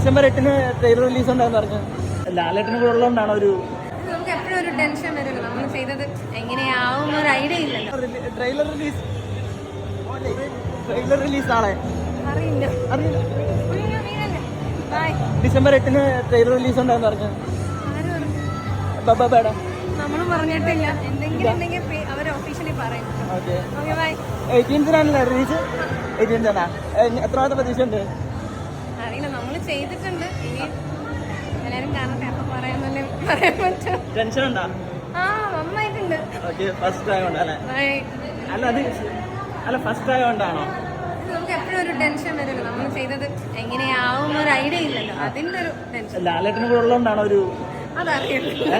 December എട്ടിന് trailer release ഉണ്ടായെന്ന് പറഞ്ഞു. ലാലേട്ടന് കൂടെ ഉള്ളതുകൊണ്ടാണ് ഒരു നമുക്ക് എപ്പോഴും ഒരു ടെൻഷൻ വരുമല്ലോ. നമ്മൾ ചെയ്തത് എങ്ങനെയാവും ഒരു ഐഡിയ ഇല്ലല്ലോ. ട്രെയിലർ റിലീസ് ട്രെയിലർ റിലീസ് നാളെ അറിയില്ല. ഡിസംബർ എട്ടിന് ട്രെയിലർ റിലീസ് ഉണ്ടായെന്ന് പറഞ്ഞു. ആര് പറഞ്ഞു? ബബ ബേട നമ്മൾ പറഞ്ഞിട്ടില്ല. എന്തെങ്കിലും ഉണ്ടെങ്കിൽ അവർ ഒഫീഷ്യലി പറയും. ഓക്കെ ബൈ എയ്റ്റീൻത്തിനാണല്ലേ റിലീസ് എയ്റ്റീൻത്താണാ എത്രാമത്തെ പ്രതീക്ഷ ഉണ്ട് അറിയില്ല നമ്മൾ ചെയ്തിട്ടുണ്ട്. ഇനി എല്ലാരും കാണട്ടെ. അപ്പൊ പറയാന്നല്ലേ പറയാൻ പറ്റും. ടെൻഷൻ ഉണ്ടോ? ആ നന്നായിട്ടുണ്ട്. ഫസ്റ്റ് അല്ലേ? അല്ല അത് അല്ല ഫസ്റ്റ് ആയതുകൊണ്ടാണോ നമുക്ക് എപ്പോഴും ഒരു ടെൻഷൻ വരുമല്ലോ. നമ്മൾ ചെയ്തത് എങ്ങനെയാവും ഒരു ഐഡിയ ഇല്ലല്ലോ. അതിന്റെ ഒരു ടെൻഷൻ ലാലേട്ടന് കൂടെ ഉള്ളതുകൊണ്ടാണോ ഒരു അതറിയില്ല?